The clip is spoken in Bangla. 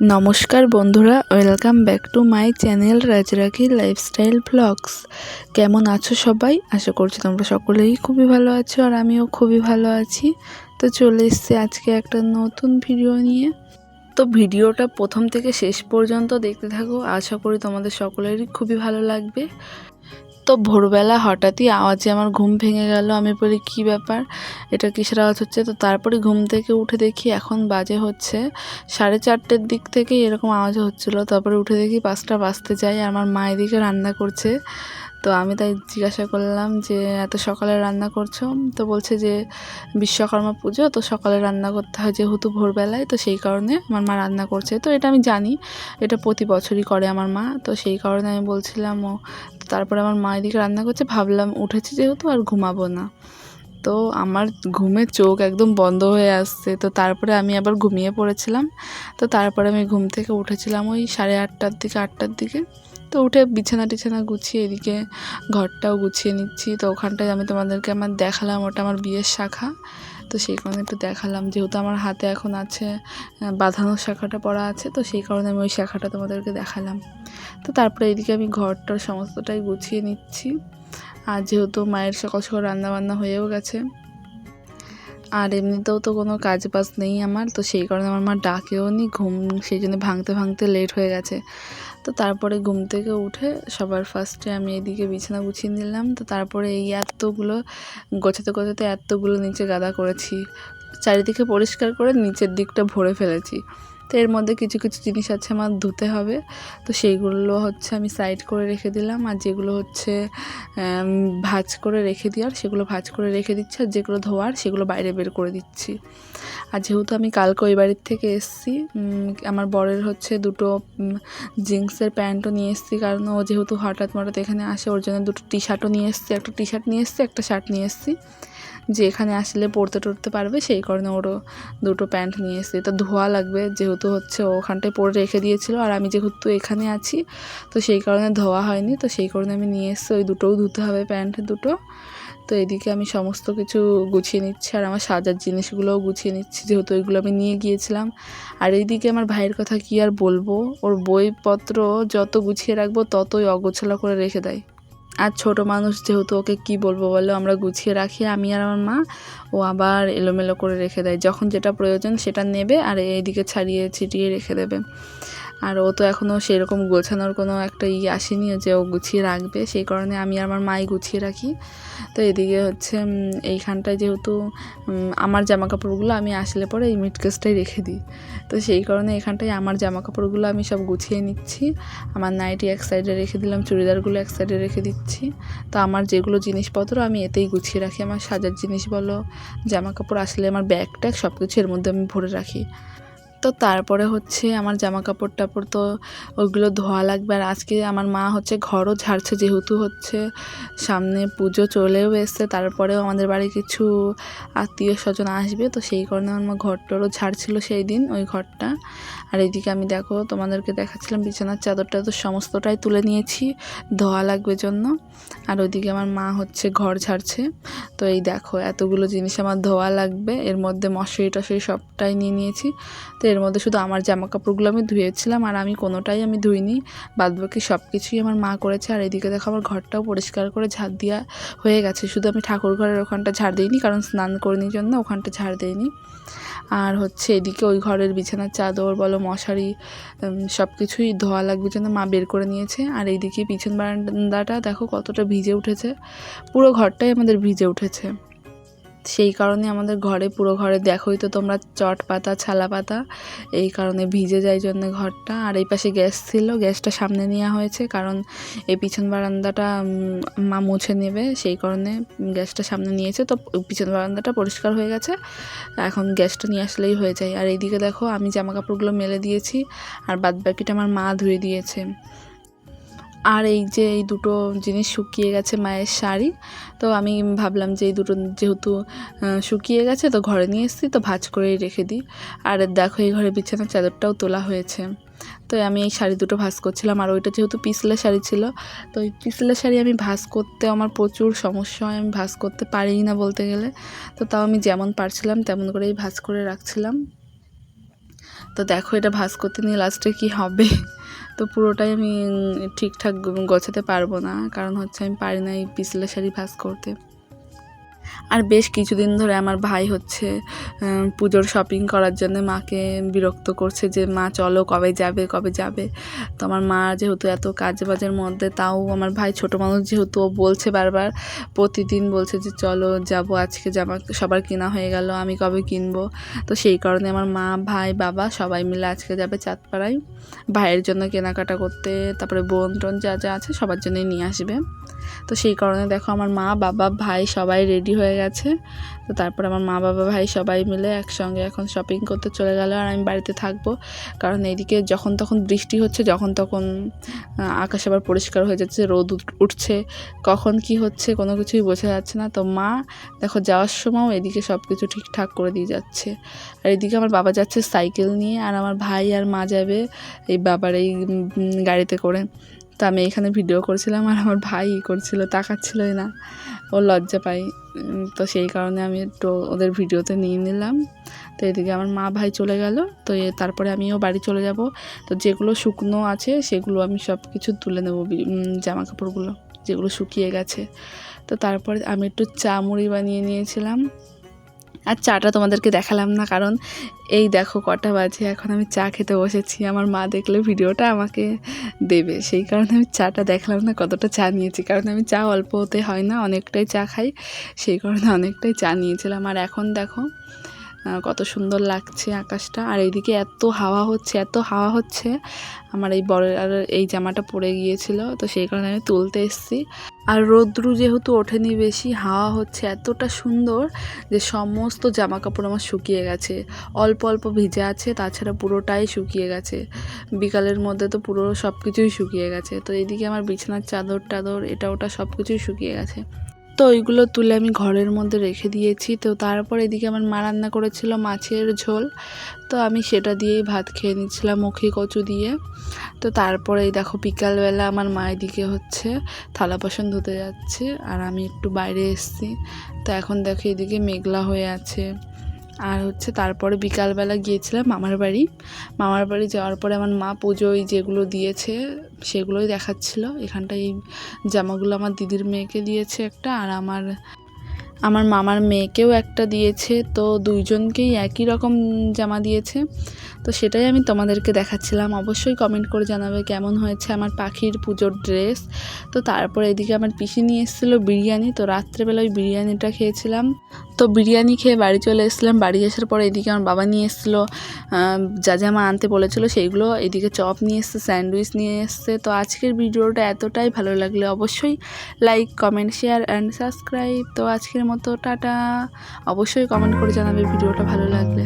নমস্কার বন্ধুরা, welcome back to my channel Rajrakhi lifestyle blogs. কেমন আছো সবাই? আশা করছি তোমরা সকলেই খুবই ভালো আছো আর আমিও খুবই ভালো আছি। তো চলে এসছি আজকে একটা নতুন ভিডিও নিয়ে। তো ভিডিওটা প্রথম থেকে শেষ পর্যন্ত দেখতে থাকো। আশা করি তোমাদের সকলেরই খুবই ভালো লাগবে। তো ভোরবেলা হঠাৎই আওয়াজে আমার ঘুম ভেঙে গেল। আমি বলি, কি ব্যাপার? এটা কিসের আওয়াজ হচ্ছে? তো তারপরে ঘুম থেকে উঠে দেখি এখন বাজে হচ্ছে সাড়ে চারটের দিক থেকে এরকম আওয়াজ হচ্ছিল। তারপরে উঠে দেখি পাঁচটা বাজতে যাই আমার মা এদিকে রান্না করছে। তো আমি তাই জিজ্ঞাসা করলাম যে, এত সকালে রান্না করছ? তো বলছে যে, বিশ্বকর্মা পুজো, তো সকালে রান্না করতে হয় যেহেতু ভোরবেলায়, তো সেই কারণে আমার মা রান্না করছে। তো এটা আমি জানি, এটা প্রতি বছরই করে আমার মা। তো সেই কারণে আমি বলছিলাম, ও তারপরে আমার মা এদিকে রান্না করছে, ভাবলাম উঠেছি যেহেতু আর ঘুমাবো না। তো আমার ঘুমে চোখ একদম বন্ধ হয়ে আসছে। তো তারপরে আমি আবার ঘুমিয়ে পড়েছিলাম। তো তারপরে আমি ঘুম থেকে উঠেছিলাম ওই সাড়ে আটটার দিকে আটটার দিকে। তো উঠে বিছানা টিছানা গুছিয়ে এদিকে ঘরটাও গুছিয়ে নিচ্ছি। তো ওখানটায় আমি তোমাদেরকে আমার দেখালাম, ওটা আমার বিয়ের শাখা। তো সেই কারণে একটু দেখালাম। যেহেতু আমার হাতে এখন আছে বাঁধানো শাখাটা পড়া আছে, তো সেই কারণে আমি ওই শাখাটা তোমাদেরকে দেখালাম। তো তারপরে এদিকে আমি ঘরটার সমস্তটাই গুছিয়ে নিচ্ছি। আর যেহেতু মায়ের সকাল সকাল রান্নাবান্না হয়েও গেছে আর এমনিতেও তো কোনো কাজ বাজ নেই আমার, তো সেই কারণে আমার মা ডাকেও নি, ঘুম, সেই জন্য ভাঙতে ভাঙতে লেট হয়ে গেছে। তো তারপরে ঘুম থেকে উঠে সবার ফার্স্টে আমি এদিকে বিছানা গুছিয়ে নিলাম, তো তারপরে এই এতগুলো, গোছাতে গোছাতে এতগুলো নিচে গাদা করেছি। চারিদিকে পরিষ্কার করে নিচের দিকটা ভরে ফেলেছি। তো এর মধ্যে কিছু কিছু জিনিস আছে আমার ধুতে হবে। তো সেইগুলো হচ্ছে আমি সাইড করে রেখে দিলাম। আর যেগুলো হচ্ছে ভাজ করে রেখে দেওয়ার সেগুলো ভাজ করে রেখে দিচ্ছি। আর যেগুলো ধোয়ার, সেগুলো বাইরে বের করে দিচ্ছি। আর যেহেতু আমি কালকে ওই বাড়ির থেকে এসছি আমার বরের হচ্ছে দুটো জিন্সের প্যান্টও নিয়ে এসেছি। কারণ ও যেহেতু হঠাৎ মঠাৎ এখানে আসে, ওর জন্য দুটো টি শার্টও নিয়ে এসেছি। একটা টি শার্ট নিয়ে এসেছি, একটা শার্ট নিয়ে এসেছি। যে এখানে আসলে পড়তে টরতে পারবে, সেই কারণে ওরও দুটো প্যান্ট নিয়ে এসেছি। তো ধোয়া লাগবে, যেহেতু হচ্ছে ওখানটায় পরে রেখে দিয়েছিল, আর আমি যেহেতু এখানে আছি, তো সেই কারণে ধোয়া হয়নি, তো সেই কারণে আমি নিয়ে এসেছি। ওই দুটোও ধুতে হবে, প্যান্ট দুটো। তো এদিকে আমি সমস্ত কিছু গুছিয়ে নিচ্ছি, আর আমার সাজার জিনিসগুলোও গুছিয়ে নিচ্ছি, যেহেতু ওইগুলো আমি নিয়ে গিয়েছিলাম। আর এইদিকে আমার ভাইয়ের কথা কি আর বলব? ওর বইপত্র যত গুছিয়ে রাখব, ততই অগোছলা করে রেখে দেয়। আর ছোট মানুষ যেহেতু ওকে কি বলব বলো, আমরা গুছিয়ে রাখি, আমি আর আমার মা, ও আবার এলোমেলো করে রেখে দেয়। যখন যেটা প্রয়োজন সেটা নেবে আর এইদিকে ছাড়িয়ে ছিটিয়ে রেখে দেবে। আর ও তো এখনও সেরকম গোছানোর কোনো একটা ই আসেনি যে ও গুছিয়ে রাখবে। সেই কারণে আমি আমার মাই গুছিয়ে রাখি। তো এদিকে হচ্ছে এইখানটায় যেহেতু আমার জামা কাপড়গুলো আমি আসলে পরে এই মিটকেসটাই রেখে দিই। তো সেই কারণে এখানটায় আমার জামা কাপড়গুলো আমি সব গুছিয়ে নিচ্ছি। আমার নাইটি এক সাইডে রেখে দিলাম, চুড়িদারগুলো এক সাইডে রেখে দিচ্ছি। তো আমার যেগুলো জিনিসপত্র আমি এতেই গুছিয়ে রাখি। আমার সাজার জিনিস বলো জামা কাপড় আসলে আমার ব্যাগ ট্যাগ সব কিছু এর মধ্যে আমি ভরে রাখি। তো তারপরে হচ্ছে আমার জামা কাপড় টাপড় তো ওগুলো ধোয়া লাগবে। আর আজকে আমার মা হচ্ছে ঘরও ঝাড়ছে যেহেতু হচ্ছে সামনে পুজো চলেও এসছে। তারপরেও আমাদের বাড়ি কিছু আত্মীয় স্বজন আসবে, তো সেই কারণে আমার মা ঘরটারও ঝাড়ছিল সেই দিন ওই ঘরটা। আর এদিকে আমি দেখো তোমাদেরকে দেখাচ্ছিলাম বিছানার চাদরটা তো সমস্তটাই তুলে নিয়েছি ধোয়া লাগবে জন্য। আর ওইদিকে আমার মা হচ্ছে ঘর ঝাড়ছে। তো এই দেখো এতগুলো জিনিস আমার ধোয়া লাগবে। এর মধ্যে মশারি টশারি সবটাই নিয়ে নিয়েছি। তো এর মধ্যে শুধু আমার জামা কাপড়গুলো আমি ধুয়েছিলাম আর আমি কোনোটাই আমি ধুইনি। বাদবাকি সব কিছুই আমার মা করেছে আর এদিকে দেখো আমার ঘরটাও পরিষ্কার করে ঝাড় দেওয়া হয়ে গেছে। শুধু আমি ঠাকুর ঘরের ওখানটা ঝাড় দিইনি, কারণ স্নান করিনি জন্য ওখানটা ঝাড় দিইনি। আর হচ্ছে এদিকে ওই ঘরের বিছানার চাদর বলো, মশারি সব কিছুই ধোয়া লাগবে জন্য মা বের করে নিয়েছে। আর এইদিকে পিছন বারান্দাটা দেখো কতটা ভিজে উঠেছে। পুরো ঘরটাই আমাদের ভিজে উঠেছে। সেই কারণে আমাদের ঘরে, পুরো ঘরে দেখোই তো তোমরা চট পাতা, ছালা পাতা। এই কারণে ভিজে যায় জন্য ঘরটা। আর এই পাশে গ্যাস ছিল, গ্যাসটা সামনে নেওয়া হয়েছে কারণ এই পিছন বারান্দাটা মা মুছে নেবে। সেই কারণে গ্যাসটা সামনে নিয়েছে। তো পিছন বারান্দাটা পরিষ্কার হয়ে গেছে। এখন গ্যাসটা নিয়ে আসলেই হয়ে যায়। আর এইদিকে দেখো, আমি জামা কাপড়গুলো মেলে দিয়েছি। আর বাদ বাকিটা আমার মা ধুয়ে দিয়েছে। আর এই যে এই দুটো জিনিস শুকিয়ে গেছে মায়ের শাড়ি, তো আমি ভাবলাম যে এই দুটো যেহেতু শুকিয়ে গেছে তো ঘরে নিয়ে এসেছি, তো ভাজ করেই রেখে দিই। আর দেখো এই ঘরে বিছানার চাদরটাও তোলা হয়েছে। তো আমি এই শাড়ি দুটো ভাজ করছিলাম, আর ওইটা যেহেতু পিসলা শাড়ি ছিল, তো ওই পিসলা শাড়ি আমি ভাজ করতে আমার প্রচুর সমস্যা হয়, আমি ভাজ করতে পারি না বলতে গেলে। তো তাও আমি যেমন পারছিলাম তেমন করেই ভাজ করে রাখছিলাম। তো দেখো এটা ভাঁজ করতে নিয়ে লাস্টে কি হবে। তো পুরোটাই আমি ঠিকঠাক গোছাতে পারব না। কারণ হচ্ছে আমি পারি না এই পিছলা শাড়ি ভাঁজ করতে। আর বেশ কিছুদিন ধরে আমার ভাই হচ্ছে পুজোর শপিং করার জন্য মাকে বিরক্ত করছে যে, মা, চলো কবে যাবে কবে যাবে? তো আমার মা যেহেতু এত কাজ বাজের মধ্যে, তাও আমার ভাই ছোট মানুষ যেহেতু ও বলছে বারবার, প্রতিদিন বলছে যে, চলো যাব, আজকে জামা সবার কেনা হয়ে গেল, আমি কবে কিনবো? তো সেই কারণে আমার মা, ভাই, বাবা সবাই মিলে আজকে যাবে চাঁদপাড়ায়। ভাইয়ের জন্য কেনাকাটা করতে, তারপরে বোন টোন যা যা আছে সবার জন্যই নিয়ে আসবে। তো সেই কারণে দেখো আমার মা, বাবা, ভাই সবাই রেডি হয়ে গেছে। তো তারপর আমার মা বাবা ভাই সবাই মিলে একসঙ্গে এখন শপিং করতে চলে গেল আর আমি বাড়িতে থাকব। কারণ এইদিকে যখন তখন বৃষ্টি হচ্ছে, যখন তখন আকাশ আবার পরিষ্কার হয়ে যাচ্ছে, রোদ উঠছে। কখন কি হচ্ছে কোনো কিছুই বোঝা যাচ্ছে না। তো মা দেখো যাওয়ার সময়ও এদিকে সব কিছু ঠিকঠাক করে দিয়ে যাচ্ছে। আর এদিকে আমার বাবা যাচ্ছে সাইকেল নিয়ে আর আমার ভাই আর মা যাবে এই বাবার এই গাড়িতে করে। তো আমি এখানে ভিডিও করছিলাম আর আমার ভাই করছিল, তাকাচ্ছিলই না। ও লজ্জা পাই তো সেই কারণে আমি একটু ওদের ভিডিওতে নিয়ে নিলাম। তো এদিকে আমার মা ভাই চলে গেল। তো তারপরে আমিও বাড়ি চলে যাব। তো যেগুলো শুকনো আছে, সেগুলো আমি সব কিছু তুলে নেব জামা কাপড়গুলো যেগুলো শুকিয়ে গেছে। তো তারপরে আমি একটু চা মুড়ি বানিয়ে নিয়েছিলাম। আর চাটা তোমাদেরকে দেখালাম না, কারণ এই দেখো কটা বাজে, এখন আমি চা খেতে বসেছি। আমার মা দেখলে ভিডিওটা আমাকে দেবে, সেই কারণে আমি চাটা দেখলাম না, কতটা চা নিয়েছি। কারণ আমি চা অল্প হতে হয় না, অনেকটাই চা খাই, সেই কারণে অনেকটাই চা নিয়েছিলাম। আর এখন দেখো কত সুন্দর লাগছে আকাশটা, আর এইদিকে এত হাওয়া হচ্ছে, এত হাওয়া হচ্ছে। আমার এই বড় এই জামাটা পড়ে গিয়েছিল, তো সেই কারণে আমি তুলতে এসেছি। আর রৌদ্রু যেহেতু ওঠেনি বেশি, হাওয়া হচ্ছে এতটা সুন্দর যে সমস্ত জামা কাপড় আমার শুকিয়ে গেছে। অল্প অল্প ভিজে আছে, তাছাড়া পুরোটাই শুকিয়ে গেছে। বিকালের মধ্যে তো পুরো সব কিছুই শুকিয়ে গেছে। তো এদিকে আমার বিছানার চাদর টাদর এটা ওটা সব কিছুই শুকিয়ে গেছে। তো ওইগুলো তুলে আমি ঘরের মধ্যে রেখে দিয়েছি। তো তারপর এদিকে আমার মা রান্না করেছিল মাছের ঝোল। তো আমি সেটা দিয়েই ভাত খেয়ে নিচ্ছিলাম মুখি কচু দিয়ে। তো তারপরে এই দেখো বিকালবেলা আমার মা এদিকে হচ্ছে থালা বাসন ধুতে যাচ্ছে আর আমি একটু বাইরে এসেছি। তো এখন দেখো এদিকে মেঘলা হয়ে আছে। আর হচ্ছে তারপরে বিকালবেলা গিয়েছিলাম মামার বাড়ি। মামার বাড়ি যাওয়ার পরে আমার মা পুজোয় যেগুলো দিয়েছে সেগুলোই দেখাচ্ছিল। এখানটায় এই জামাগুলো আমার দিদির মেয়েকে দিয়েছে একটা আর আমার আমার মামার মেয়েকেও একটা দিয়েছে। তো দুইজনকেই একই রকম জামা দিয়েছে। তো সেটাই আমি তোমাদেরকে দেখাচ্ছিলাম। অবশ্যই কমেন্ট করে জানাবে কেমন হয়েছে আমার পাখির পুজোর ড্রেস তো তারপর এদিকে আমার পিসি নিয়ে এসেছিল বিরিয়ানি। তো রাত্রেবেলা ওই বিরিয়ানিটা খেয়েছিলাম। তো বিরিয়ানি খেয়ে বাড়ি চলে এসেছিলাম। বাড়ি আসার পরে এদিকে আমার বাবা নিয়ে এসেছিল যা যা আনতে বলেছিলো সেইগুলো। এদিকে চপ নিয়ে এসছে, স্যান্ডউইচ নিয়ে এসছে। তো আজকের ভিডিওটা এতটাই ভালো লাগলে অবশ্যই like comment share and subscribe তো আজকের মতো টাটা। অবশ্যই কমেন্ট করে জানাবে ভিডিওটা ভালো লাগলে।